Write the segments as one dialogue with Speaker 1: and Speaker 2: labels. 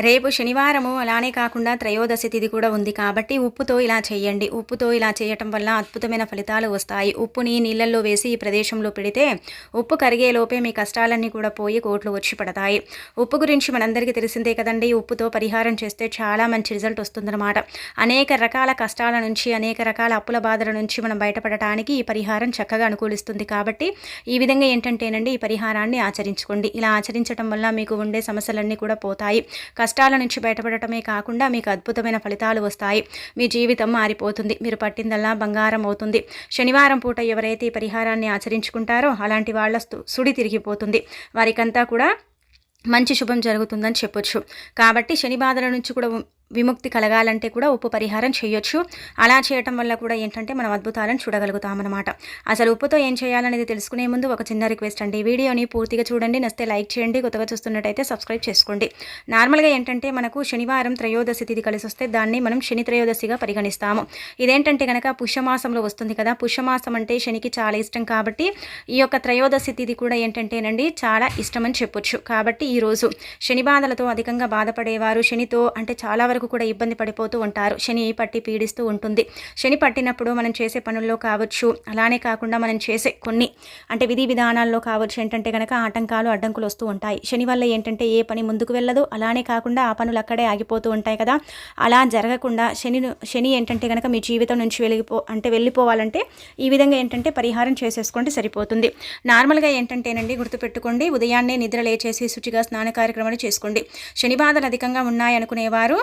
Speaker 1: రేపు శనివారము అలానే కాకుండా త్రయోదశి తిథి కూడా ఉంది కాబట్టి ఉప్పుతో ఇలా చేయండి. ఉప్పుతో ఇలా చేయటం వల్ల అద్భుతమైన ఫలితాలు వస్తాయి. ఉప్పుని నీళ్ళల్లో వేసి ఈ ప్రదేశంలో పెడితే ఉప్పు కరిగే లోపే మీ కష్టాలన్నీ కూడా పోయి కోట్లు వచ్చి పడతాయి. ఉప్పు గురించి మనందరికీ తెలిసిందే కదండి. ఉప్పుతో పరిహారం చేస్తే చాలా మంచి రిజల్ట్ వస్తుందన్నమాట. అనేక రకాల కష్టాల నుంచి అనేక రకాల అప్పుల బాధల నుంచి మనం బయటపడటానికి ఈ పరిహారం చక్కగా అనుకూలిస్తుంది కాబట్టి ఈ విధంగా ఏంటంటేనండి ఈ పరిహారాన్ని ఆచరించుకోండి. ఇలా ఆచరించడం వల్ల మీకు ఉండే సమస్యలన్నీ కూడా పోతాయి. కష్టాల నుంచి బయటపడటమే కాకుండా మీకు అద్భుతమైన ఫలితాలు వస్తాయి. మీ జీవితం మారిపోతుంది. మీరు పట్టిందల్లా బంగారం అవుతుంది. శనివారం పూట ఎవరైతే ఈ పరిహారాన్ని ఆచరించుకుంటారో అలాంటి వాళ్ళ సుడి తిరిగిపోతుంది. వారికంతా కూడా మంచి శుభం జరుగుతుందని చెప్పొచ్చు. కాబట్టి శని బాధల నుంచి కూడా విముక్తి కలగాలంటే కూడా ఉప్పు పరిహారం చేయొచ్చు. అలా చేయటం వల్ల కూడా ఏంటంటే మనం అద్భుతాలను చూడగలుగుతామన్నమాట. అసలు ఉప్పుతో ఏం చేయాలనేది తెలుసుకునే ముందు ఒక చిన్న రిక్వెస్ట్ అండి. వీడియోని పూర్తిగా చూడండి. నస్తే లైక్ చేయండి. కొత్తగా చూస్తున్నట్టయితే సబ్స్క్రైబ్ చేసుకోండి. నార్మల్గా ఏంటంటే మనకు శనివారం త్రయోదశి తిథి కలిసి వస్తే దాన్ని మనం శని త్రయోదశిగా పరిగణిస్తాము. ఇదేంటంటే కనుక పుష్యమాసంలో వస్తుంది కదా పుష్యమాసం అంటే శనికి చాలా ఇష్టం కాబట్టి ఈ యొక్క త్రయోదశి తిథి కూడా ఏంటంటేనండి చాలా ఇష్టం అని చెప్పొచ్చు. కాబట్టి ఈరోజు శని బాధలతో అధికంగా బాధపడేవారు శనితో అంటే చాలా వరకు వరకు కూడా ఇబ్బంది పడిపోతూ ఉంటారు. శని పట్టి పీడిస్తూ ఉంటుంది. శని పట్టినప్పుడు మనం చేసే పనుల్లో కావచ్చు అలానే కాకుండా మనం చేసే కొన్ని అంటే విధి విధానాల్లో కావచ్చు ఏంటంటే కనుక ఆటంకాలు అడ్డంకులు వస్తూ ఉంటాయి. శని వల్ల ఏంటంటే ఏ పని ముందుకు వెళ్ళదు అలానే కాకుండా ఆ పనులు అక్కడే ఆగిపోతూ ఉంటాయి కదా. అలా జరగకుండా శని శని ఏంటంటే కనుక మీ జీవితం నుంచి వెళ్ళిపో అంటే వెళ్ళిపోవాలంటే ఈ విధంగా ఏంటంటే పరిహారం చేసేసుకోండి సరిపోతుంది. నార్మల్గా ఏంటంటేనండి గుర్తుపెట్టుకోండి ఉదయాన్నే నిద్ర లేచేసి శుచిగా స్నాన కార్యక్రమాలు చేసుకోండి. శని బాధలు అధికంగా ఉన్నాయనుకునేవారు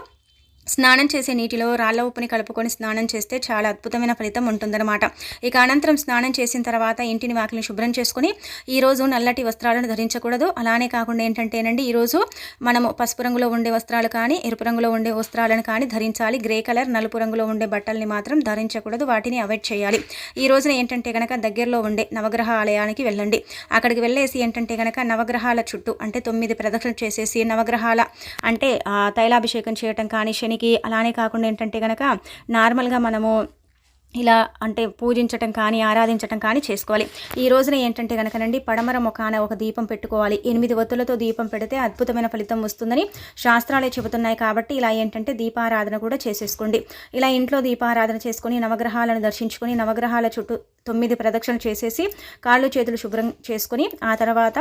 Speaker 1: స్నానం చేసే నీటిలో రాళ్ళ ఉప్పుని కలుపుకొని స్నానం చేస్తే చాలా అద్భుతమైన ఫలితం ఉంటుందన్నమాట. ఇక అనంతరం స్నానం చేసిన తర్వాత ఇంటిని వాకిలిని శుభ్రం చేసుకుని ఈరోజు నల్లటి వస్త్రాలను ధరించకూడదు. అలానే కాకుండా ఏంటంటేనండి ఈరోజు మనము పసుపు రంగులో ఉండే వస్త్రాలు కానీ ఎరుపు రంగులో ఉండే వస్త్రాలను కానీ ధరించాలి. గ్రే కలర్ నలుపు రంగులో ఉండే బట్టల్ని మాత్రం ధరించకూడదు. వాటిని అవాయిడ్ చేయాలి. ఈ రోజున ఏంటంటే కనుక దగ్గరలో ఉండే నవగ్రహ ఆలయానికి వెళ్ళండి. అక్కడికి వెళ్ళేసి ఏంటంటే కనుక నవగ్రహాల చుట్టూ అంటే తొమ్మిది ప్రదక్షిణ చేసేసి నవగ్రహాల అంటే తైలాభిషేకం చేయటం కానీ శని మనకి అలానే కాకుండా ఏంటంటే కనుక నార్మల్గా మనము ఇలా అంటే పూజించటం కానీ ఆరాధించటం కానీ చేసుకోవాలి. ఈ రోజున ఏంటంటే కనుకనండి పడమర ముఖాన ఒక దీపం పెట్టుకోవాలి. ఎనిమిది ఒత్తులతో దీపం పెడితే అద్భుతమైన ఫలితం వస్తుందని శాస్త్రాలే చెబుతున్నాయి కాబట్టి ఇలా ఏంటంటే దీపారాధన కూడా చేసేసుకోండి. ఇలా ఇంట్లో దీపారాధన చేసుకొని నవగ్రహాలను దర్శించుకొని నవగ్రహాల చుట్టూ తొమ్మిది ప్రదక్షిణలు చేసేసి కాళ్ళు చేతులు శుభ్రం చేసుకుని ఆ తర్వాత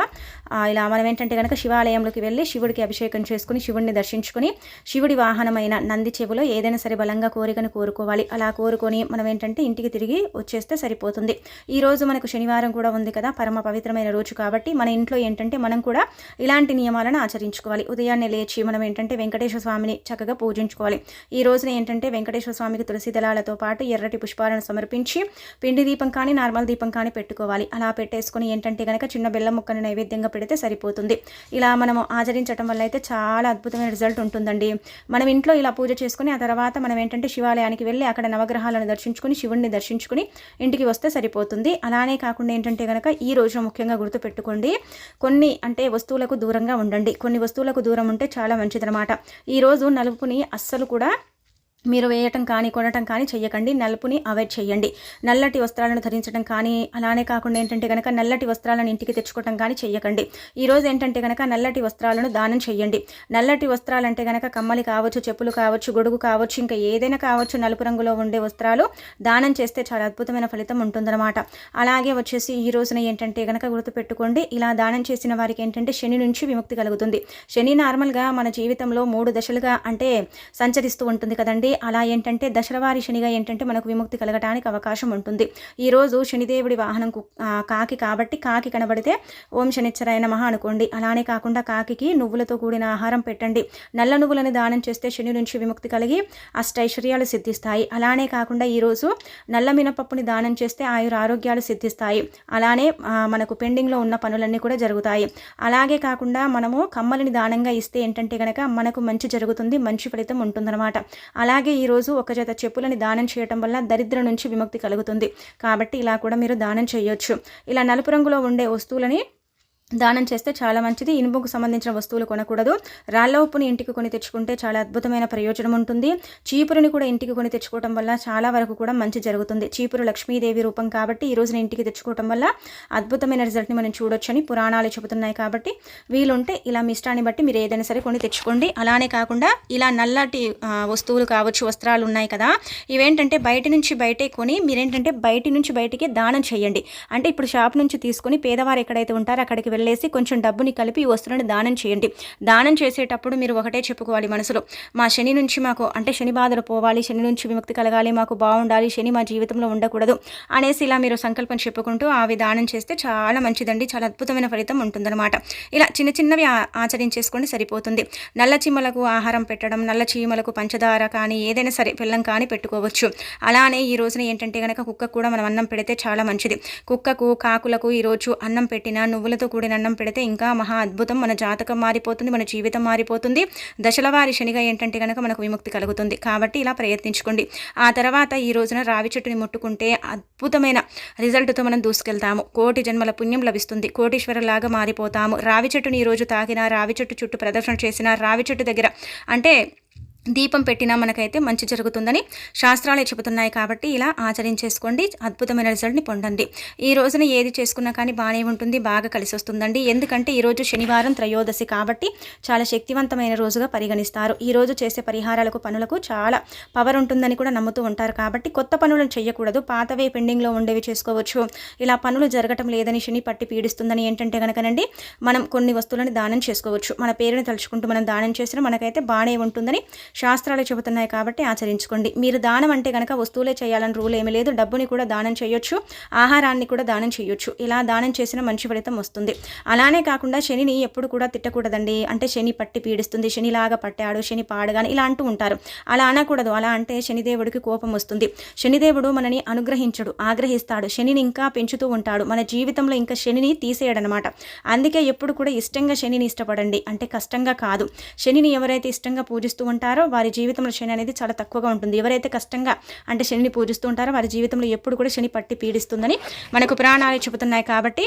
Speaker 1: ఇలా మనం ఏంటంటే కనుక శివాలయంలోకి వెళ్ళి శివుడికి అభిషేకం చేసుకుని శివుడిని దర్శించుకొని శివుడి వాహనమైన నంది చెవులో ఏదైనా సరే బలంగా కోరికను కోరుకోవాలి. అలా కోరుకొని మనం ఏంటంటే ఇంటికి తిరిగి వచ్చేస్తే సరిపోతుంది. ఈ రోజు మనకు శనివారం కూడా ఉంది కదా పరమ పవిత్రమైన రోజు కాబట్టి మన ఇంట్లో ఏంటంటే మనం కూడా ఇలాంటి నియమాలను ఆచరించుకోవాలి. ఉదయాన్నే లేచి మనం ఏంటంటే వెంకటేశ్వర స్వామిని చక్కగా పూజించుకోవాలి. ఈ రోజున ఏంటంటే వెంకటేశ్వర స్వామికి తులసి దళాలతో పాటు ఎర్రటి పుష్పాలను సమర్పించి పిండి దీపం కానీ నార్మల్ దీపం కానీ పెట్టుకోవాలి. అలా పెట్టేసుకుని ఏంటంటే కనుక చిన్న బెల్లం ముక్కను నైవేద్యంగా పెడితే సరిపోతుంది. ఇలా మనం ఆచరించడం వల్ల అయితే చాలా అద్భుతమైన రిజల్ట్ ఉంటుందండి. మనం ఇంట్లో ఇలా పూజ చేసుకుని ఆ తర్వాత మనం ఏంటంటే శివాలయానికి వెళ్ళి అక్కడ నవగ్రహాలను దర్శించుకుని శివుణ్ణి దర్శించుకుని ఇంటికి వస్తే సరిపోతుంది. అలానే కాకుండా ఏంటంటే కనుక ఈ రోజు ముఖ్యంగా గుర్తుపెట్టుకోండి కొన్ని అంటే వస్తువులకు దూరంగా ఉండండి. కొన్ని వస్తువులకు దూరం ఉంటే చాలా మంచిదనమాట ఈరోజు నలుపుని అస్సలు కూడా మీరు వేయటం కానీ కొనటం కానీ చెయ్యకండి. నలుపుని అవాయిడ్ చేయండి నల్లటి వస్త్రాలను ధరించడం కానీ అలానే కాకుండా ఏంటంటే కనుక నల్లటి వస్త్రాలను ఇంటికి తెచ్చుకోవటం కానీ చెయ్యకండి. ఈరోజు ఏంటంటే కనుక నల్లటి వస్త్రాలను దానం చేయండి నల్లటి వస్త్రాలంటే కనుక కమ్మలి కావచ్చు చెప్పులు కావచ్చు గొడుగు కావచ్చు ఇంకా ఏదైనా కావచ్చు నలుపు రంగులో ఉండే వస్త్రాలు దానం చేస్తే చాలా అద్భుతమైన ఫలితం ఉంటుందన్నమాట. అలాగే వచ్చేసి ఈ రోజున ఏంటంటే కనుక గుర్తుపెట్టుకోండి. ఇలా దానం చేసిన వారికి ఏంటంటే శని నుంచి విముక్తి కలుగుతుంది. శని నార్మల్గా మన జీవితంలో మూడు దశలుగా అంటే సంచరిస్తూ ఉంటుంది కదండి. అదే అలా ఏంటంటే దశరవారి శనిగా ఏంటంటే మనకు విముక్తి కలగటానికి అవకాశం ఉంటుంది. ఈరోజు శనిదేవుడి వాహనం కాకి కాబట్టి కాకి కనబడితే ఓం శనిచ్చరాయ మహా అనుకోండి. అలానే కాకుండా కాకి నువ్వులతో కూడిన ఆహారం పెట్టండి. నల్ల నువ్వులను దానం చేస్తే శని నుంచి విముక్తి కలిగి అష్టైశ్వర్యాలు సిద్ధిస్తాయి. అలానే కాకుండా ఈరోజు నల్ల మినపప్పుని దానం చేస్తే ఆయుర ఆరోగ్యాలు సిద్ధిస్తాయి. అలానే మనకు పెండింగ్లో ఉన్న పనులన్నీ కూడా జరుగుతాయి. అలాగే కాకుండా మనము కమ్మలిని దానంగా ఇస్తే ఏంటంటే కనుక మనకు మంచి జరుగుతుంది మంచి ఫలితం ఉంటుందన్నమాట. అలా అలాగే ఈరోజు ఒక జత చెప్పులని దానం చేయటం వల్ల దరిద్రం నుంచి విముక్తి కలుగుతుంది. కాబట్టి ఇలా కూడా మీరు దానం చేయొచ్చు. ఇలా నలుపు రంగులో ఉండే వస్తువులని దానం చేస్తే చాలా మంచిది. ఇనుముకు సంబంధించిన వస్తువులు కొనకూడదు. రాళ్ళ ఉప్పుని ఇంటికి కొని తెచ్చుకుంటే చాలా అద్భుతమైన ప్రయోజనం ఉంటుంది. చీపురుని కూడా ఇంటికి కొని తెచ్చుకోవటం వల్ల చాలా వరకు కూడా మంచి జరుగుతుంది. చీపురు లక్ష్మీదేవి రూపం కాబట్టి ఈ రోజున ఇంటికి తెచ్చుకోవటం వల్ల అద్భుతమైన రిజల్ట్ని మనం చూడొచ్చని పురాణాలు చెబుతున్నాయి కాబట్టి వీలుంటే ఇలా మీ ఇష్టాన్ని బట్టి మీరు ఏదైనా సరే కొని తెచ్చుకోండి. అలానే కాకుండా ఇలా నల్లటి వస్తువులు కావచ్చు వస్త్రాలు ఉన్నాయి కదా ఇవేంటంటే బయట నుంచి బయటే కొని మీరేంటంటే బయట నుంచి బయటికి దానం చేయండి. అంటే ఇప్పుడు షాప్ నుంచి తీసుకొని పేదవారు ఎక్కడైతే ఉంటారో అక్కడికి వెళ్ళేసి కొంచెం డబ్బుని కలిపి ఈ వస్తువులను దానం చేయండి. దానం చేసేటప్పుడు మీరు ఒకటే చెప్పుకోవాలి మనసులో. మా శని నుంచి మాకు అంటే శని బాధలు పోవాలి శని నుంచి విముక్తి కలగాలి మాకు బాగుండాలి శని మా జీవితంలో ఉండకూడదు అనేసి ఇలా మీరు సంకల్పం చెప్పుకుంటూ అవి దానం చేస్తే చాలా మంచిదండి. చాలా అద్భుతమైన ఫలితం ఉంటుందన్నమాట. ఇలా చిన్న చిన్నవి ఆ- ఆచరించేసుకోండి సరిపోతుంది. నల్ల చీమలకు ఆహారం పెట్టడం నల్ల చీమలకు పంచదార కానీ ఏదైనా సరే బెల్లం కానీ పెట్టుకోవచ్చు. అలానే ఈ రోజున ఏంటంటే కనుక కుక్క కూడా మనం అన్నం పెడితే చాలా మంచిది. కుక్కకు కాకులకు ఈరోజు అన్నం పెట్టిన నువ్వులతో కూడిన అన్నం పెడితే ఇంకా మహా అద్భుతం. మన జాతకం మారిపోతుంది మన జీవితం మారిపోతుంది. దశల వారి శనిగా ఏంటంటే కనుక మనకు విముక్తి కలుగుతుంది. కాబట్టి ఇలా ప్రయత్నించుకోండి. ఆ తర్వాత ఈ రోజున రావి చెట్టుని ముట్టుకుంటే అద్భుతమైన రిజల్ట్తో మనం దూసుకెళ్తాము. కోటి జన్మల పుణ్యం లభిస్తుంది. కోటీశ్వరులాగా మారిపోతాము. రావి చెట్టుని ఈరోజు తాకిన రావి చెట్టు చుట్టూ ప్రదర్శన చేసిన రావి చెట్టు దగ్గర అంటే దీపం పెట్టినా మనకైతే మంచి జరుగుతుందని శాస్త్రాలే చెబుతున్నాయి కాబట్టి ఇలా ఆచరించేసుకోండి. అద్భుతమైన రిజల్ట్ని పొందండి. ఈ రోజున ఏది చేసుకున్నా కానీ బాగానే ఉంటుంది బాగా కలిసి వస్తుందండి. ఎందుకంటే ఈరోజు శనివారం త్రయోదశి కాబట్టి చాలా శక్తివంతమైన రోజుగా పరిగణిస్తారు. ఈరోజు చేసే పరిహారాలకు పనులకు చాలా పవర్ ఉంటుందని కూడా నమ్ముతూ ఉంటారు కాబట్టి కొత్త పనులను చేయకూడదు పాతవే పెండింగ్లో ఉండేవి చేసుకోవచ్చు. ఇలా పనులు జరగటం లేదని శని పట్టి పీడిస్తుందని ఏంటంటే కనుకనండి మనం కొన్ని వస్తువులను దానం చేసుకోవచ్చు. మన పేరుని తలుచుకుంటూ మనం దానం చేసినా మనకైతే బాగానే ఉంటుందని శాస్త్రాలు చెబుతున్నాయి కాబట్టి ఆచరించుకోండి. మీరు దానం అంటే కనుక వస్తువులే చేయాలని రూల్ ఏమీ లేదు. డబ్బుని కూడా దానం చేయొచ్చు. ఆహారాన్ని కూడా దానం చేయొచ్చు. ఇలా దానం చేసిన మంచి ఫలితం వస్తుంది. అలానే కాకుండా శనిని ఎప్పుడు కూడా తిట్టకూడదండి. అంటే శని పట్టి పీడిస్తుంది. శనిలాగా పట్టాడు శని పాడగాని ఇలా అంటూ ఉంటారు. అలా అనకూడదు. అలా అంటే శనిదేవుడికి కోపం వస్తుంది. శనిదేవుడు మనని అనుగ్రహించడు ఆగ్రహిస్తాడు. శనిని ఇంకా పెంచుతూ ఉంటాడు. మన జీవితంలో ఇంకా శనిని తీసేయడనమాట. అందుకే ఎప్పుడు కూడా ఇష్టంగా శనిని ఇష్టపడండి. అంటే కష్టంగా కాదు. శనిని ఎవరైతే ఇష్టంగా పూజిస్తూ ఉంటారో వారి జీవితంలో శని అనేది చాలా తక్కువగా ఉంటుంది. ఎవరైతే కష్టంగా అంటే శనిని పూజిస్తూ ఉంటారో వారి జీవితంలో ఎప్పుడు కూడా శని పట్టి పీడిస్తుందని మనకు పురాణాలు చెబుతున్నాయి కాబట్టి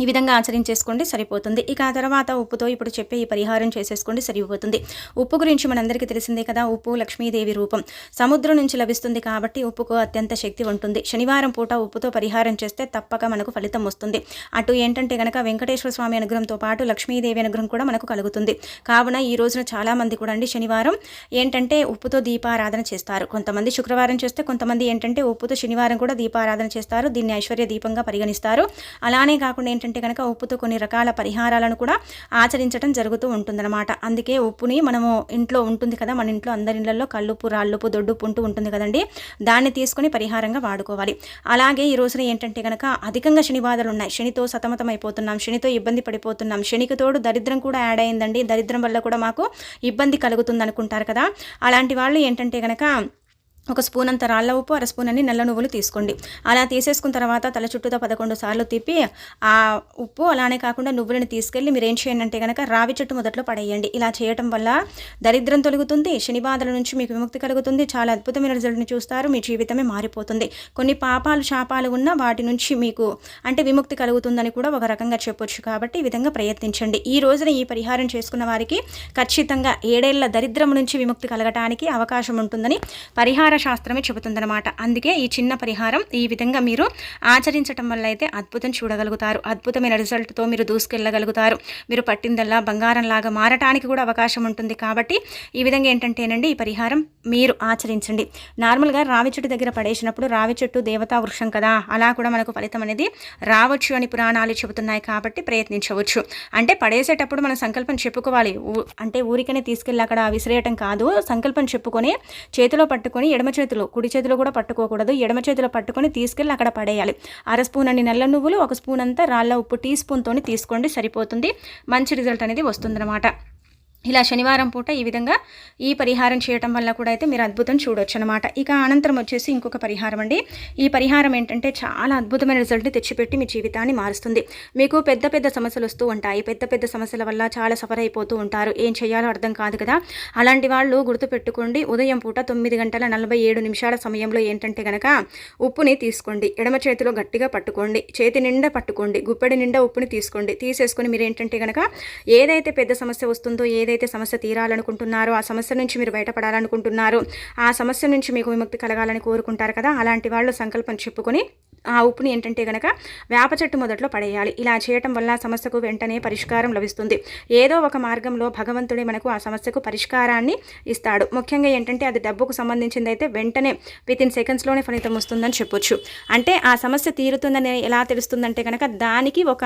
Speaker 1: ఈ విధంగా ఆచరించేసుకోండి సరిపోతుంది. ఇక ఆ తర్వాత ఉప్పుతో ఇప్పుడు చెప్పే ఈ పరిహారం చేసేసుకోండి సరిపోతుంది. ఉప్పు గురించి మనందరికీ తెలిసిందే కదా ఉప్పు లక్ష్మీదేవి రూపం. సముద్రం నుంచి లభిస్తుంది కాబట్టి ఉప్పుకు అత్యంత శక్తి ఉంటుంది. శనివారం పూట ఉప్పుతో పరిహారం చేస్తే తప్పక మనకు ఫలితం వస్తుంది. అటు ఏంటంటే గనక వెంకటేశ్వర స్వామి అనుగ్రహంతో పాటు లక్ష్మీదేవి అనుగ్రహం కూడా మనకు కలుగుతుంది. కావున ఈ రోజున చాలామంది కూడా అండి శనివారం ఏంటంటే ఉప్పుతో దీపారాధన చేస్తారు. కొంతమంది శుక్రవారం చేస్తే కొంతమంది ఏంటంటే ఉప్పుతో శనివారం కూడా దీపారాధన చేస్తారు. దీన్ని ఐశ్వర్య దీపంగా పరిగణిస్తారు. అలానే కాకుండా ఏంటంటే కనుక ఉప్పుతో కొన్ని రకాల పరిహారాలను కూడా ఆచరించడం జరుగుతూ ఉంటుందన్నమాట. అందుకే ఉప్పుని మనము ఇంట్లో ఉంటుంది కదా మన ఇంట్లో అందరి ఇళ్ళలో కళ్ళుప్పు రాళ్ళుప్పు దొడ్డుపు ఉంటూ ఉంటుంది కదండి. దాన్ని తీసుకొని పరిహారంగా వాడుకోవాలి. అలాగే ఈ రోజున ఏంటంటే కనుక అధికంగా శని బాధలు ఉన్నాయి. శనితో సతమతం అయిపోతున్నాం శనితో ఇబ్బంది పడిపోతున్నాం శనికి తోడు దరిద్రం కూడా యాడ్ అయిందండి. దరిద్రం వల్ల కూడా మాకు ఇబ్బంది కలుగుతుంది అనుకుంటారు కదా. అలాంటి వాళ్ళు ఏంటంటే కనుక ఒక స్పూన్ అంత రాళ్ళ ఉప్పు అర స్పూన్ అని నల్ల నువ్వులు తీసుకోండి. అలా తీసేసుకున్న తర్వాత తల చుట్టూతో పదకొండు సార్లు తిప్పి ఆ ఉప్పు అలానే కాకుండా నువ్వులను తీసుకెళ్ళి మీరు ఏం చేయండి అంటే కనుక రావి చెట్టు మొదట్లో పడేయండి. ఇలా చేయటం వల్ల దరిద్రం తొలుగుతుంది శని బాధల నుంచి మీకు విముక్తి కలుగుతుంది చాలా అద్భుతమైన రిజల్ట్ని చూస్తారు మీ జీవితమే మారిపోతుంది. కొన్ని పాపాలు శాపాలు ఉన్నా వాటి నుంచి మీకు అంటే విముక్తి కలుగుతుందని కూడా ఒక రకంగా చెప్పొచ్చు కాబట్టి ఈ విధంగా ప్రయత్నించండి. ఈ రోజున ఈ పరిహారం చేసుకున్న వారికి ఖచ్చితంగా ఏడేళ్ళ దరిద్రం నుంచి విముక్తి కలగటానికి అవకాశం ఉంటుందని పరిహారం శాస్త్రమే చెబుతుందన్నమాట. అందుకే ఈ చిన్న పరిహారం ఈ విధంగా మీరు ఆచరించటం వల్ల అయితే అద్భుతం చూడగలుగుతారు. అద్భుతమైన రిజల్ట్తో మీరు దూసుకెళ్ళగలుగుతారు. మీరు పట్టిందల్లా బంగారంలాగా మారటానికి కూడా అవకాశం ఉంటుంది కాబట్టి ఈ విధంగా ఏంటంటేనండి ఈ పరిహారం మీరు ఆచరించండి. నార్మల్గా రావి చెట్టు దగ్గర పడేసినప్పుడు రావి చెట్టు దేవతా వృక్షం కదా అలా కూడా మనకు ఫలితం అనేది రావచ్చు అని పురాణాలు చెబుతున్నాయి కాబట్టి ప్రయత్నించవచ్చు. అంటే పడేసేటప్పుడు మనం సంకల్పం చెప్పుకోవాలి. అంటే ఊరికనే తీసుకెళ్ళి అక్కడ విసిరేయటం కాదు. సంకల్పం చెప్పుకొని చేతిలో పట్టుకొని ఎడమ ఎడమ చేతిలో కుడి చేతిలో కూడా పట్టుకోకూడదు. ఎడమ చేతిలో పట్టుకొని తీసుకెళ్ళి అక్కడ పడేయాలి. అర స్పూన్ అన్ని నల్ల నువ్వులు ఒక స్పూన్ అంతా రాళ్ళ ఉప్పు టీ స్పూన్తో తీసుకోండి సరిపోతుంది. మంచి రిజల్ట్ అనేది వస్తుందన్నమాట. ఇలా శనివారం పూట ఈ విధంగా ఈ పరిహారం చేయటం వల్ల కూడా అయితే మీరు అద్భుతం చూడొచ్చు అనమాట ఇక అనంతరం వచ్చేసి ఇంకొక పరిహారం అండి. ఈ పరిహారం ఏంటంటే చాలా అద్భుతమైన రిజల్ట్ని తెచ్చిపెట్టి మీ జీవితాన్ని మారుస్తుంది. మీకు పెద్ద పెద్ద సమస్యలు వస్తూ ఉంటాయి. పెద్ద పెద్ద సమస్యల వల్ల చాలా సఫర్ అయిపోతూ ఉంటారు. ఏం చేయాలో అర్థం కాదు కదా. అలాంటి వాళ్ళు గుర్తుపెట్టుకోండి. ఉదయం పూట తొమ్మిది గంటల నలభై ఏడు నిమిషాల సమయంలో ఏంటంటే కనుక ఉప్పుని తీసుకోండి. ఎడమ చేతిలో గట్టిగా పట్టుకోండి. చేతి నిండా పట్టుకోండి. గుప్పెడి నిండా ఉప్పుని తీసుకోండి. తీసేసుకొని మీరు ఏంటంటే కనుక ఏదైతే పెద్ద సమస్య వస్తుందో ఏదైతే ఏదైతే సమస్య తీరాలనుకుంటున్నారో ఆ సమస్య నుంచి మీరు బయటపడాలనుకుంటున్నారో ఆ సమస్య నుంచి మీకు విముక్తి కలగాలని కోరుకుంటారు కదా? అలాంటి వాళ్ళు సంకల్పం చెప్పుకొని ఆ ఉప్పుని ఏంటంటే కనుక వేప చెట్టు మొదట్లో పడేయాలి. ఇలా చేయటం వల్ల సమస్యకు వెంటనే పరిష్కారం లభిస్తుంది. ఏదో ఒక మార్గంలో భగవంతుడే మనకు ఆ సమస్యకు పరిష్కారాన్ని ఇస్తాడు. ముఖ్యంగా ఏంటంటే అది డబ్బుకు సంబంధించింది అయితే వెంటనే విత్ ఇన్ సెకండ్స్లోనే ఫలితం వస్తుందని చెప్పొచ్చు. అంటే ఆ సమస్య తీరుతుందని ఎలా తెలుస్తుందంటే కనుక దానికి ఒక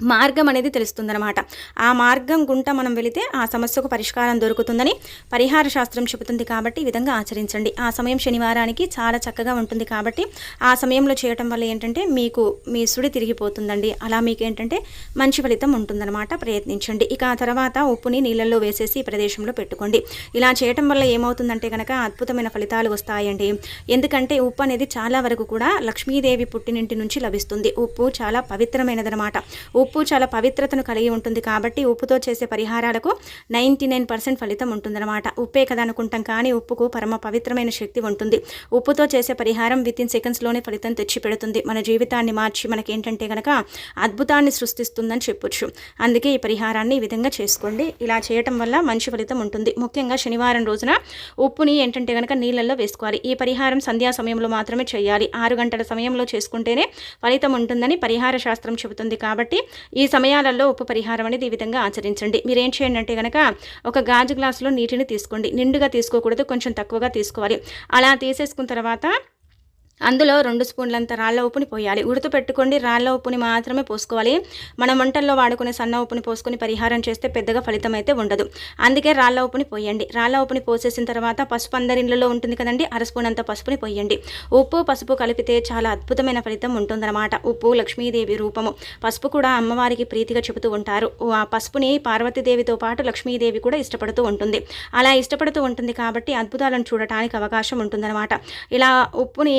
Speaker 1: మార్గం అనేది తెలుస్తుందనమాట ఆ మార్గం గుంట మనం వెళితే ఆ సమస్యకు పరిష్కారం దొరుకుతుందని పరిహార శాస్త్రం చెబుతుంది కాబట్టి ఈ విధంగా ఆచరించండి. ఆ సమయం శనివారానికి చాలా చక్కగా ఉంటుంది కాబట్టి ఆ సమయంలో చేయటం వల్ల ఏంటంటే మీకు మీ సుడి తిరిగిపోతుందండి. అలా మీకు ఏంటంటే మంచి ఫలితం ఉంటుందన్నమాట. ప్రయత్నించండి. ఇక ఆ తర్వాత ఉప్పుని నీళ్ళల్లో వేసేసి ప్రదేశంలో పెట్టుకోండి. ఇలా చేయటం వల్ల ఏమవుతుందంటే కనుక అద్భుతమైన ఫలితాలు వస్తాయండి. ఎందుకంటే ఉప్పు అనేది చాలా వరకు కూడా లక్ష్మీదేవి పుట్టినింటి నుంచి లభిస్తుంది. ఉప్పు చాలా పవిత్రమైనదనమాట ఉప్పు చాలా పవిత్రతను కలిగి ఉంటుంది కాబట్టి ఉప్పుతో చేసే పరిహారాలకు నైంటీ నైన్ పర్సెంట్ ఫలితం ఉంటుందన్నమాట. ఉప్పే కదా అనుకుంటాం కానీ ఉప్పుకు పరమ పవిత్రమైన శక్తి ఉంటుంది. ఉప్పుతో చేసే పరిహారం విత్ ఇన్ సెకండ్స్లోనే ఫలితం తెచ్చి పెడుతుంది. మన జీవితాన్ని మార్చి మనకేంటంటే కనుక అద్భుతాన్ని సృష్టిస్తుందని చెప్పొచ్చు. అందుకే ఈ పరిహారాన్ని ఈ విధంగా చేసుకోండి. ఇలా చేయటం వల్ల మంచి ఫలితం ఉంటుంది. ముఖ్యంగా శనివారం రోజున ఉప్పుని ఏంటంటే కనుక నీళ్ళల్లో వేసుకోవాలి. ఈ పరిహారం సంధ్యా సమయంలో మాత్రమే చేయాలి. ఆరు గంటల సమయంలో చేసుకుంటేనే ఫలితం ఉంటుందని పరిహార శాస్త్రం చెబుతుంది కాబట్టి ఈ సమయాలలో ఉప్పు పరిహారం అనేది ఈ విధంగా ఆచరించండి. మీరు ఏం చేయండి అంటే కనుక ఒక గాజు గ్లాసులో నీటిని తీసుకోండి. నిండుగా తీసుకోకూడదు కొంచెం తక్కువగా తీసుకోవాలి. అలా తీసేసుకున్న తర్వాత అందులో రెండు స్పూన్లంత రాళ్ళ ఉప్పుని పోయాలి. ఉడుతు పెట్టుకోండి. రాళ్ళ ఉప్పుని మాత్రమే పోసుకోవాలి. మనం వంటల్లో వాడుకునే సన్న ఉప్పుని పోసుకొని పరిహారం చేస్తే పెద్దగా ఫలితం అయితే ఉండదు. అందుకే రాళ్ళ ఉప్పుని పోయండి. రాళ్ళ ఉప్పుని పోసేసిన తర్వాత పసుపు అందరిళ్ళలో ఉంటుంది కదండి. అర స్పూన్ అంత పసుపుని పోయండి. ఉప్పు పసుపు కలిపితే చాలా అద్భుతమైన ఫలితం ఉంటుందన్నమాట. ఉప్పు లక్ష్మీదేవి రూపము. పసుపు కూడా అమ్మవారికి ప్రీతిగా చెబుతూ ఉంటారు. ఆ పసుపుని పార్వతీదేవితో పాటు లక్ష్మీదేవి కూడా ఇష్టపడుతూ ఉంటుంది. అలా ఇష్టపడుతూ ఉంటుంది కాబట్టి అద్భుతాలను చూడటానికి అవకాశం ఉంటుందన్నమాట. ఇలా ఉప్పుని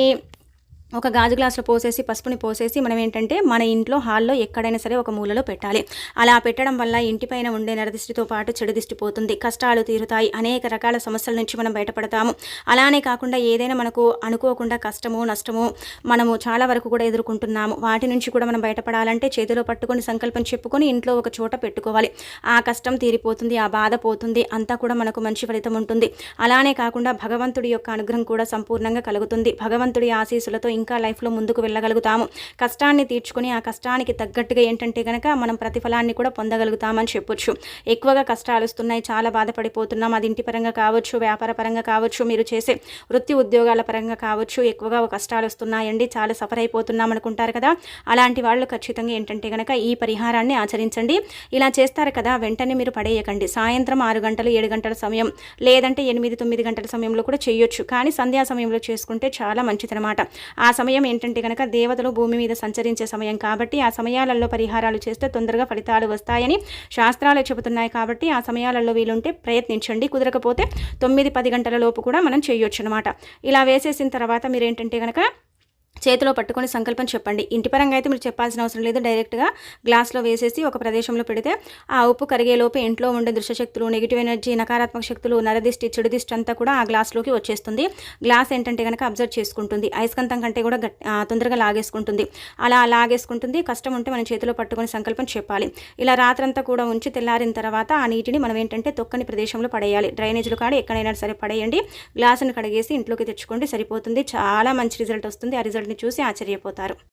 Speaker 1: ఒక గాజు గ్లాసులో పోసేసి పసుపుని పోసేసి మనం ఏంటంటే మన ఇంట్లో హాల్లో ఎక్కడైనా సరే ఒక మూలలో పెట్టాలి. అలా పెట్టడం వల్ల ఇంటిపైన ఉండే నరదిష్టితో పాటు చెడు దిష్టి పోతుంది. కష్టాలు తీరుతాయి. అనేక రకాల సమస్యల నుంచి మనం బయటపడతాము. అలానే కాకుండా ఏదైనా మనకు అనుకోకుండా కష్టము నష్టము మనము చాలా వరకు కూడా ఎదుర్కొంటున్నాము. వాటి నుంచి కూడా మనం బయటపడాలంటే చేతిలో పట్టుకొని సంకల్పం చెప్పుకొని ఇంట్లో ఒక చోట పెట్టుకోవాలి. ఆ కష్టం తీరిపోతుంది ఆ బాధ పోతుంది అంతా కూడా మనకు మంచి ఫలితం ఉంటుంది. అలానే కాకుండా భగవంతుడి యొక్క అనుగ్రహం కూడా సంపూర్ణంగా కలుగుతుంది. భగవంతుడి ఆశీస్సులతో ఇంకా లైఫ్లో ముందుకు వెళ్ళగలుగుతాము. కష్టాన్ని తీర్చుకొని ఆ కష్టానికి తగ్గట్టుగా ఏంటంటే కనుక మనం ప్రతిఫలాన్ని కూడా పొందగలుగుతామని చెప్పొచ్చు. ఎక్కువగా కష్టాలు వస్తున్నాయి చాలా బాధపడిపోతున్నాం. అది ఇంటి పరంగా కావచ్చు వ్యాపార పరంగా కావచ్చు మీరు చేసే వృత్తి ఉద్యోగాల పరంగా కావచ్చు ఎక్కువగా కష్టాలు వస్తున్నాయండి చాలా సఫర్ అయిపోతున్నాం అనుకుంటారు కదా. అలాంటి వాళ్ళు ఖచ్చితంగా ఏంటంటే కనుక ఈ పరిహారాన్ని ఆచరించండి. ఇలా చేస్తారు కదా వెంటనే మీరు పడేయకండి. సాయంత్రం ఆరు గంటలు ఏడు గంటల సమయం లేదంటే ఎనిమిది తొమ్మిది గంటల సమయంలో కూడా చేయొచ్చు. కానీ సంధ్యా సమయంలో చేసుకుంటే చాలా మంచిదనమాట ఆ ఆ సమయం ఏంటంటే కనుక దేవతలు భూమి మీద సంచరించే సమయం కాబట్టి ఆ సమయాలలో పరిహారాలు చేస్తే తొందరగా ఫలితాలు వస్తాయని శాస్త్రాలు చెబుతున్నాయి కాబట్టి ఆ సమయాలలో వీలుంటే ప్రయత్నించండి. కుదరకపోతే తొమ్మిది పది గంటల లోపు కూడా మనం చేయొచ్చు అనమాట ఇలా వేసేసిన తర్వాత మీరు ఏంటంటే కనుక చేతిలో పట్టుకొని సంకల్పం చెప్పండి. ఇంటి పరంగా అయితే మీరు చెప్పాల్సిన అవసరం లేదు. డైరెక్ట్గా గ్లాస్లో వేసేసి ఒక ప్రదేశంలో పెడితే ఆ ఉప్పు కరిగేలోపు ఇంట్లో ఉండే దృశ్యశక్తులు నెగిటివ్ ఎనర్జీ నకారాత్మక శక్తులు నరదిష్టి చెడుదిష్టి అంతా కూడా ఆ గ్లాస్లోకి వచ్చేస్తుంది. గ్లాస్ ఏంటంటే కనుక అబ్జర్వ్ చేసుకుంటుంది. అయస్కంతం కంటే కూడా తొందరగా లాగేసుకుంటుంది. అలా లాగేసుకుంటుంది. కష్టం ఉంటే మనం చేతిలో పట్టుకొని సంకల్పం చెప్పాలి. ఇలా రాత్రంతా కూడా ఉంచి తెల్లారిన తర్వాత ఆ నీటిని మనం ఏంటంటే తొక్కని ప్రదేశంలో పడేయాలి. డ్రైనేజ్లు కాడ ఎక్కడైనా సరే పడేయండి. గ్లాసును కడిగేసి ఇంట్లోకి తెచ్చుకోండి. సరిపోతుంది. చాలా మంచి రిజల్ట్ వస్తుంది. ఆ రిజల్ట్ చూసి ఆశ్చర్యపోతారు.